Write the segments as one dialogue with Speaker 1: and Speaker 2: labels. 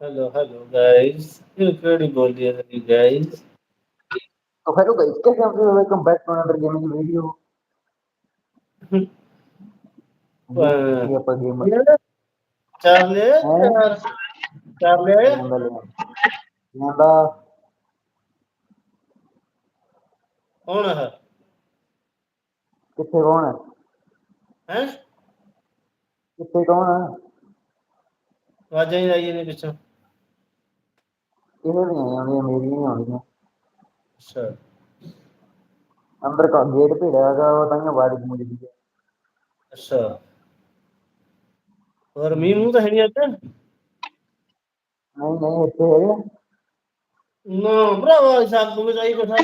Speaker 1: Hello, hello, guys. You pretty bold here, you guys.
Speaker 2: तो hello guys कैसे हैं आप लोग welcome back to another gaming video
Speaker 1: वाह।
Speaker 2: ये पर गेम
Speaker 1: Charlie,
Speaker 2: हैं?
Speaker 1: Charlie,
Speaker 2: लेंदा लेंदा
Speaker 1: कौन है
Speaker 2: किथे कौन है
Speaker 1: हैं
Speaker 2: किथे कौन है
Speaker 1: आवाज़ ही आई नहीं पिछों
Speaker 2: ਇਹਦੇ ਵੀ ਨਹੀਂ ਆਉਂਦੀਆਂ ਮੇਰੀ ਨਹੀਂ ਆਉਂਦੀਆਂ।
Speaker 1: ਅੱਛਾ।
Speaker 2: ਅੰਦਰ ਕਾ ਗੇਟ ਭੇੜਿਆ ਹੈਗਾ ਉਹ ਤਾਂ ਹੀ ਆਵਾਜ਼ ਗੂੰਜਦੀ ਹੈ।
Speaker 1: ਅੱਛਾ। ਹੋਰ ਮੀਂਹ ਮੂੰਹ ਤਾਂ ਹੈ ਨਹੀਂ ਅੱਜ?
Speaker 2: ਨਹੀਂ ਨਹੀਂ ਇੱਥੇ ਹੈਗਾ
Speaker 1: ਨਾ ਭਰਾਵਾ ਸਾਗ ਨੂੰ ਜਾਈ ਬੈਠਾ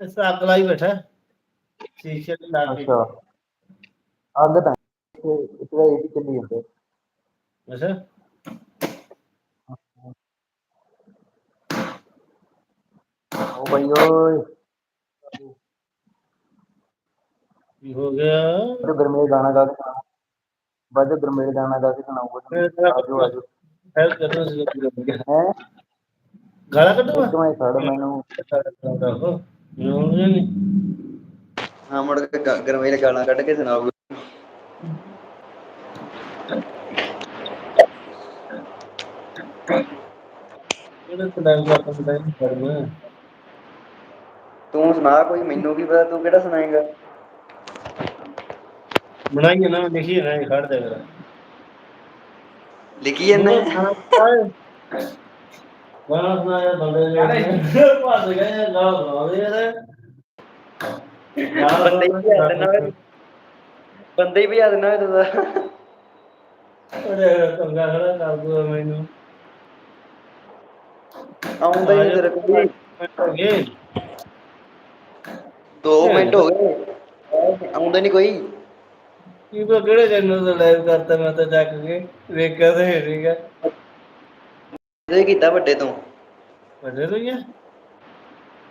Speaker 1: ਐਸਾ ਅੱਗ ਲਾਈ ਬੈਠਾ। ਸ਼ੀਸ਼ੇ ਲਾ ਕੇ।
Speaker 2: ਅੱਛਾ। ਅੱਗ ਤਾਂ ਇੱਥੇ ਇੱਥੇ ਇਹ ਚੱਲੀ ਜਾਂਦੇ
Speaker 1: ਅੱਛਾ।
Speaker 2: ਉਹ ਭਾਈ ਓਏ।
Speaker 1: ਕੀ ਹੋ ਗਿਆ?
Speaker 2: ਤੇ ਗੁਰਮੇਲ ਗਾਣਾ ਗਾ ਕੇ ਸੁਣਾ ਬਾਜੋ ਗੁਰਮੇਲ ਗਾਣਾ ਗਾ ਕੇ ਸੁਣਾਉਂਗਾ ਆਜੋ ਆਜੋ।
Speaker 1: ਹੈਲਪ ਕਰਨਾ ਸੀ ਗੁਰਮੇਲ
Speaker 2: ਹੈ।
Speaker 1: ਗਾਣਾ
Speaker 2: ਕੱਢੋ। ਮੈਂ ਸਾੜ ਮੈਨੂੰ।
Speaker 1: ਯੂੰ ਨਹੀਂ।
Speaker 3: ਹਾਂ ਮੁੜ ਕੇ ਗੁਰਮੇਲ ਗਾਣਾ ਕੱਢ ਕੇ ਸੁਣਾਉਂਗਾ
Speaker 1: ਕਿਹੜਾ ਸਟਾਈਲ ਦਾ ਕੰਮ ਨਹੀਂ ਕਰਨਾ
Speaker 3: ਤੂੰ ਸੁਣਾ ਕੋਈ ਮੈਨੂੰ ਕੀ ਪਤਾ ਤੂੰ ਕਿਹੜਾ ਸੁਣਾਏਗਾ?
Speaker 1: ਬਣਾਈਏ ਨਾ ਦੇਖੀਏ ਨਾ ਇਹ ਖੜ ਦੇ ਮੇਰਾ
Speaker 3: ਲਿਖੀ ਜੰਨੇ
Speaker 1: ਗਾਣਾ ਸੁਣਾਇਆ ਬੰਦੇ ਨੇ ਭੱਜ ਗਏ ਗਾਣਾ ਸੁਣਾਉਂਦੇ ਯਾਰ
Speaker 3: ਬੰਦੇ ਹੀ ਭਜਾ ਦੇਣਾ ਵੇ। ਬੰਦੇ ਹੀ ਭਜਾ ਦੇਣਾ ਤੂੰ
Speaker 1: ਅਰੇ ਕੰਗਾ ਖੜਾ ਕਰ ਦੂਆ ਮੈਨੂੰ।
Speaker 3: ਆਉਂਦਾ ਹੀ ਨੀ ਤੇਰੇ ਕੋਲ। 2 ਮਿੰਟ ਹੋ ਗਏ। ਆਉਂਦਾ ਨਹੀਂ ਕੋਈ।
Speaker 1: ਕੀ ਕੋ ਕਿਹੜੇ ਚੈਨਲ ਤੇ ਲਾਈਵ ਕਰਤਾ ਮੈਂ ਤਾਂ ਚੱਕ ਕੇ ਵੇਖਿਆ ਤਾਂ ਹੈ ਨਹੀਂਗਾ
Speaker 3: ਇਹ ਕੀਤਾ ਵੱਡੇ ਤੋਂ।
Speaker 1: ਵੱਡੇ ਤੋਂ ਹੀ ਆ?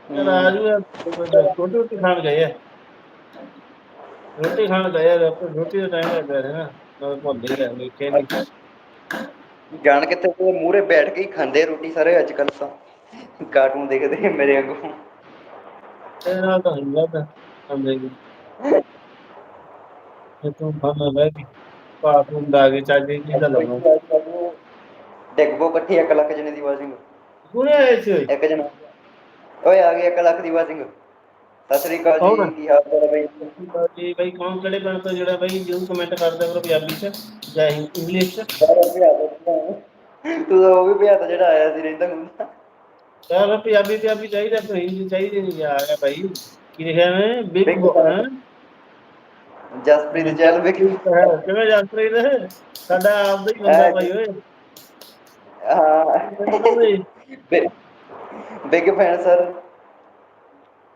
Speaker 1: ਚਲ ਆ ਜੂ ਰੋਟੀ ਰੋਟੀ ਖਾਣ ਗਏ ਆ। ਰੋਟੀ ਖਾਣ ਗਏ ਆ ਆਪਾਂ ਰੋਟੀ ਦਾ ਟਾਈਮ ਲੱਗ ਰਿਹਾ ਨਾ। ਮੈਂ ਭੁੱਲ ਹੀ ਗਿਆ ਵੇਖਿਆ ਨਹੀਂ
Speaker 3: ਜਾਣ ਕਿੱਥੇ ਤੇ ਮੂਹਰੇ ਬੈਠ ਕੇ ਹੀ ਖਾਂਦੇ ਰੋਟੀ ਸਾਰੇ ਅੱਜ ਕੱਲ ਤਾਂ। ਕਾਰਟੂਨ ਦੇਖਦੇ ਮੇਰੇ ਵਾਂਗੂ।
Speaker 1: ਤੇ ਨਾਲ ਤਾਂ ਤਾਂ ਅੰਦੇ ਕੀ ਇਹ ਤੂੰ ਖਾਣਾ ਲੈ ਵੀ ਪਾਪ ਨੂੰ ਕੇ ਚੱਜ ਕੀ ਦਾ ਲਾਉਣਾ
Speaker 3: ਡਿੱਗਬੋ ਇਕੱਠੀ 1 ਲੱਖ ਜਣੇ ਦੀ ਵਾਸ਼ਿੰਗ।
Speaker 1: ਹੁਣੇ ਆਏ ਸੀ।
Speaker 3: ਇੱਕ ਜਣਾ। ਓਏ ਆ ਗਈ 1 ਲੱਖ ਦੀ ਵਾਸ਼ਿੰਗ। ਸਤਿ ਸ੍ਰੀ ਅਕਾਲ? ਜੀ ਕੀ ਹਾਲ ਚਾਲ ਹੈ ਬਈ?
Speaker 1: ਜੀ ਭਾਈ ਕੌਣ ਕਿਹੜੇ ਪਿੰਡ ਤੋਂ ਜਿਹੜਾ ਭਾਈ ਜਰੂਰ ਕਮੈਂਟ ਕਰਦਾ ਕਰੋ ਪੰਜਾਬੀ ਚ? ਜਾਂ ਇੰਗਲਿਸ਼ ਚ।
Speaker 3: ਤੂੰ ਉਹ ਵੀ ਭਜਾ ਤਾ ਜਿਹੜਾ ਆਇਆ ਸੀ ਰਹਿੰਦਾ ਹੁੰਦਾ।
Speaker 1: ਯਾਰ ਪੰਜਾਬੀ ਪੰਜਾਬੀ ਚਾਹੀਦਾ ਹਿੰਦੀ ਚਾਹੀਦੀ ਨਹੀਂ ਆ ਗਿਆ ਭਾਈ। ਕੀ ਲਿਖਿਆ ਨੇ ਬਿਗ
Speaker 3: Big
Speaker 1: ਬੋ
Speaker 3: Boss। ਜਸਪ੍ਰੀਤ ਚਹਿਲ ਵੇਖੀ
Speaker 1: ਕਿਵੇਂ ਜਸਪ੍ਰੀਤ? ਸਾਡਾ ਆਪਦਾ ਹੀ ਬੰਦਾ ਭਾਈ ਓਏ।
Speaker 3: ਹਾਂ। Big fan sir.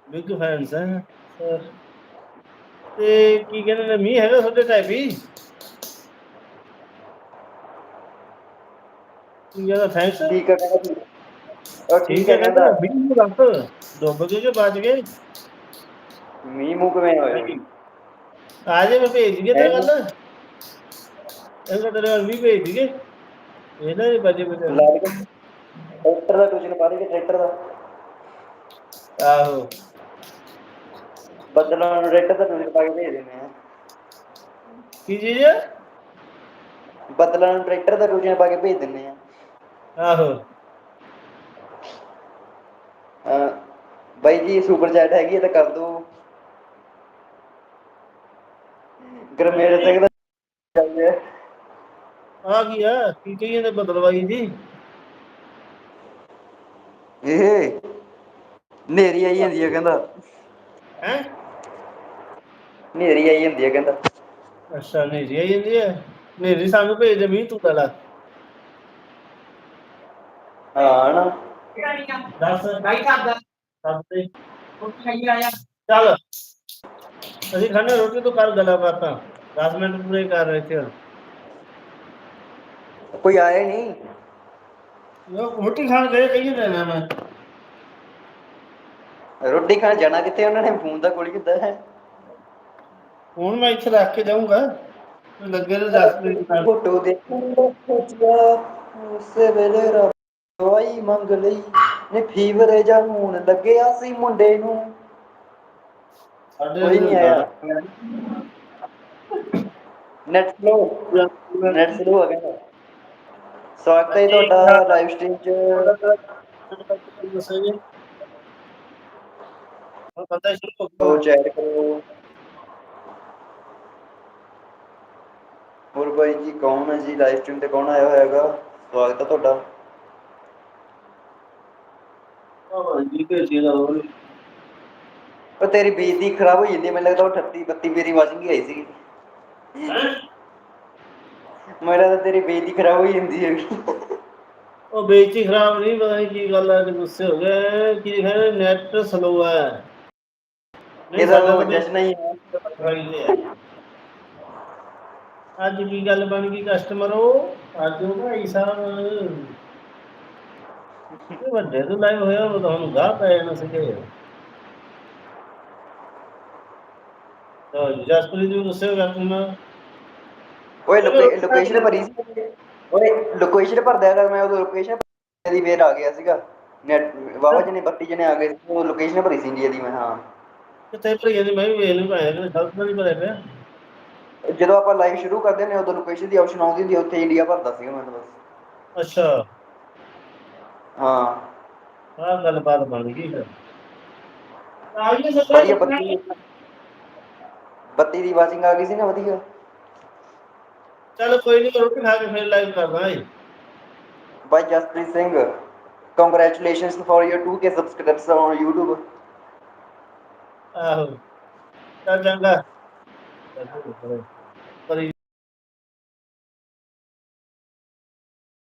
Speaker 1: Big fans ਹੈ ਸਰ। ਤੇ ਕੀ ਕਹਿੰਦੇ ਨੇ ਮੀਂਹ ਹੈਗਾ ਤੁਹਾਡੇ ਟਾਈਪ ਹੀ ਕਹਿੰਦਾ ਥੈਂਕਸ
Speaker 3: ਠੀਕ ਹੈ ਉਹ
Speaker 1: ਠੀਕ ਹੈ ਕਹਿੰਦਾ ਮੀਂਹ ਨੂੰ ਰੱਖ ਡੁੱਬ ਗਏ ਕਿ ਬਚ ਗਏ
Speaker 3: ਮੀਂਹ ਮੂੰਹ ਕਿਵੇਂ ਹੋਇਆ?
Speaker 1: ਆ ਜੇ ਮੈਂ ਭੇਜ ਗਿਆ ਤੇਰੇ ਵੱਲ। ਇਹਦਾ ਤੇਰੇ ਵੱਲ ਵੀ ਭੇਜ ਦਈਏ। ਇਹ ਨਾ ਬਜੇ ਬਜੇ
Speaker 3: ਦੇ ਟਰੈਕਟਰ ਦਾ ਟੂਸ਼ਨ ਪਾ ਦੇ ਟਰੈਕਟਰ ਦਾ।
Speaker 1: ਆਹੋ।
Speaker 3: ਬੱਦਲਾਂ ਨੂੰ ਟਰੈਕਟਰ ਦਾ ਟੂਸ਼ਨ ਪਾ ਕੇ ਭੇਜ ਦਿੰਦੇ ਆ।
Speaker 1: ਕੀ ਚੀਜ਼
Speaker 3: ਬੱਦਲਾਂ ਨੂੰ ਟਰੈਕਟਰ ਦਾ ਟੂਸ਼ਨ ਪਾ ਕੇ ਭੇਜ ਦਿੰਦੇ ਆ।
Speaker 1: ਆਹੋ।
Speaker 3: ਬਾਈ ਜੀ ਸੁਪਰ ਚੈਟ ਹੈਗੀ ਹੈ ਤਾਂ ਕਰ ਦੋ। ਗਰਮੇਲ ਸਿੰਘ ਦਾ ਆ।
Speaker 1: ਕੀ ਆ? ਕੀ ਕਹੀਏ ਨੇ ਬਦਲਵਾਈ ਜੀ
Speaker 3: ਇਹ ਨੇਰੀ ਆਈ ਜਾਂਦੀ ਹੈ ਕਹਿੰਦਾ।
Speaker 1: ਹੈ?
Speaker 3: ਨੇਰੀ ਆਈ ਜਾਂਦੀ ਹੈ ਕਹਿੰਦਾ।
Speaker 1: ਅੱਛਾ ਨੇਰੀ ਆਈ ਜਾਂਦੀ ਹੈ ਨੇਰੀ ਸਾਨੂੰ ਭੇਜ ਦੇ ਮੀਂਹ ਤੂੰ ਪਹਿਲਾਂ
Speaker 3: ਹਾਂ ਨਾ।
Speaker 1: ਦੱਸ ਕਾਈ ਕਰਦਾ ਸਭ ਤੇ ਅਸੀਂ ਖਾਣੇ ਰੋਟੀ ਤੋਂ ਕਰ ਗੱਲਾਂ ਬਾਤਾਂ। 10 ਮਿੰਟ ਪੂਰੇ ਕਰ ਰਹੇ ਥੇ
Speaker 3: ਕੋਈ ਆਇਆ ਹੀ ਨਹੀਂ।
Speaker 1: ਯੋ ਰੋਟੀ ਖਾਣ ਗਏ ਕਹੀਏ ਨਾ ਮੈਂ
Speaker 3: ਰੋਟੀ ਖਾਣ ਜਾਣਾ ਕਿੱਥੇ? ਉਹਨਾਂ ਨੇ ਫੋਨ ਦਾ ਕੋਲ ਕਿੱਦਾਂ ਹੈ।
Speaker 1: ਹੁਣ ਮੈਂ ਇੱਥੇ ਰੱਖ ਕੇ ਜਾਊਂਗਾ। ਲੱਗੇ ਤੇ ਦੱਸ ਮਿੰਟ ਨਾਲ
Speaker 3: ਫੋਟੋ ਦਾ ਉਸੇ ਵੇਲੇ ਰੱਬ ਦਵਾਈ ਮੰਗ ਲਈ। ਨੇ ਫੀਵਰ ਜਾਂ ਹੁਣ ਲੱਗਿਆ ਸੀ ਮੁੰਡੇ ਨੂੰ।
Speaker 1: ਸਾਡੇ
Speaker 3: ਕੋਈ ਨਹੀਂ ਆਇਆ। ਨੈਟ ਸਲੋ ਨੈਟ ਸਲੋ ਹੋ ਗਿਆ ਸਵਾਗਤ ਹੈ ਤੁਹਾਡਾ ਲਾਈਵ ਸਟ੍ਰੀਮ 'ਚ।
Speaker 1: ਦੱਸੋਗੇ ਉਹ ਬੰਦਾ ਸ਼ੁਰੂ ਹੋ
Speaker 3: ਕਰੋ।
Speaker 1: ਗਿਆ
Speaker 3: ਚੈਟ ਕਰੋ ਹੋਰ ਬਾਈ ਜੀ ਕੌਣ ਹੈ ਜੀ? ਲਾਈਵ ਸਟ੍ਰੀਮ ਤੇ ਕੌਣ ਆਇਆ ਹੋਇਆ ਹੈਗਾ? ਸਵਾਗਤ ਹੈ ਤੁਹਾਡਾ।
Speaker 1: ਉਹ
Speaker 3: ਤੇਰੀ ਬੇਇੱਜ਼ਤੀ ਖਰਾਬ ਹੋ ਜਾਂਦੀ ਮੈਨੂੰ ਲੱਗਦਾ ਉਹ 38 32 ਮੇਰੀ ਵਾਚਿੰਗ ਹੀ ਆਈ ਸੀ ਮੇਰਾ ਤਾਂ ਤੇਰੀ ਬੇਇੱਜ਼ਤੀ ਖਰਾਬ ਹੋ ਜਾਂਦੀ ਹੈਗੀ
Speaker 1: ਉਹ ਬੇਇੱਜ਼ਤੀ ਖਰਾਬ ਨਹੀਂ ਪਤਾ ਨਹੀਂ ਕੀ ਗੱਲ ਹੈ ਕਿ ਗੁੱਸੇ ਹੋ ਗਏ ਕੀ ਹੈ ਨੈਟ ਸਲੋ ਹੈ
Speaker 3: ਕੋਈ
Speaker 1: ਤਾਂ
Speaker 3: ਜਸ਼ਨ ਨਹੀਂ ਹੈ।
Speaker 1: ਅੱਜ ਕੀ ਗੱਲ ਬਣ ਗਈ ਕਸਟਮਰੋ ਅੱਜ ਉਹ ਭਾਈ ਸਾਹਿਬ। ਇਹ ਵੱਡੇ ਤੋਂ ਲਾਈਵ ਹੋਇਆ ਉਹ ਤੁਹਾਨੂੰ ਗਾਹ ਪੈ ਜਾਣਾ ਸੀਗੇ। ਤਾਂ ਜਸਪ੍ਰੀਤ ਗਿਆ ਤੂੰ ਨਾ
Speaker 3: ਓਏ ਲੋਕੇਸ਼ਨ ਭਰੀ ਸੀ। ਓਏ ਲੋਕੇਸ਼ਨ ਭਰਦਾ ਹੈਗਾ ਮੈਂ ਉਹ ਲੋਕੇਸ਼ਨ ਦੀ ਵੇਰ ਆ ਗਿਆ ਸੀਗਾ। ਨੈਟ ਵਾਵਾ ਜਨੇ 32 ਜਨੇ ਆ ਗਏ ਸੀ, ਉਹ ਲੋਕੇਸ਼ਨ ਭਰੀ ਸੀ ਇੰਡੀਆ ਦੀ ਮੈਂ ਹਾਂ।
Speaker 1: ਕਿਤੇ ਭਰੀਆਂ ਦੀ ਮੈਂ ਵੀ ਵੇਖ ਨਹੀਂ ਪਾਇਆ ਕਿ ਗਲਤ ਤਾਂ ਨਹੀਂ ਭਰਿਆ ਪਿਆ।
Speaker 3: ਜਦੋਂ ਆਪਾਂ ਲਾਈਵ ਸ਼ੁਰੂ ਕਰਦੇ ਨੇ ਉਦੋਂ ਲੋਕੇਸ਼ਨ ਦੀ ਆਪਸ਼ਨ ਆਉਂਦੀ ਹੁੰਦੀ ਉੱਥੇ ਇੰਡੀਆ ਭਰਦਾ ਸੀਗਾ ਮੈਂ ਤਾਂ ਬਸ।
Speaker 1: ਅੱਛਾ।
Speaker 3: ਹਾਂ।
Speaker 1: ਆਹ ਗੱਲਬਾਤ ਬਣ ਗਈ ਫਿਰ।
Speaker 3: ਵਧੀਆ ਬੱਤੀ ਬੱਤੀ ਦੀ ਵਾਚਿੰਗ ਆ ਗਈ ਸੀ ਨਾ ਵਧੀਆ।
Speaker 1: ਚਲ ਕੋਈ ਨਹੀਂ ਰੋਟੀ ਖਾ ਕੇ ਫਿਰ ਲਾਈਵ ਕਰਦਾ ਏ
Speaker 3: ਬਾਈ Jaspreet Singh congratulations for your 2k subscribers on YouTube
Speaker 1: ਆਹੋ। ਚੱਲ ਚੰਗਾ। ਚੱਲ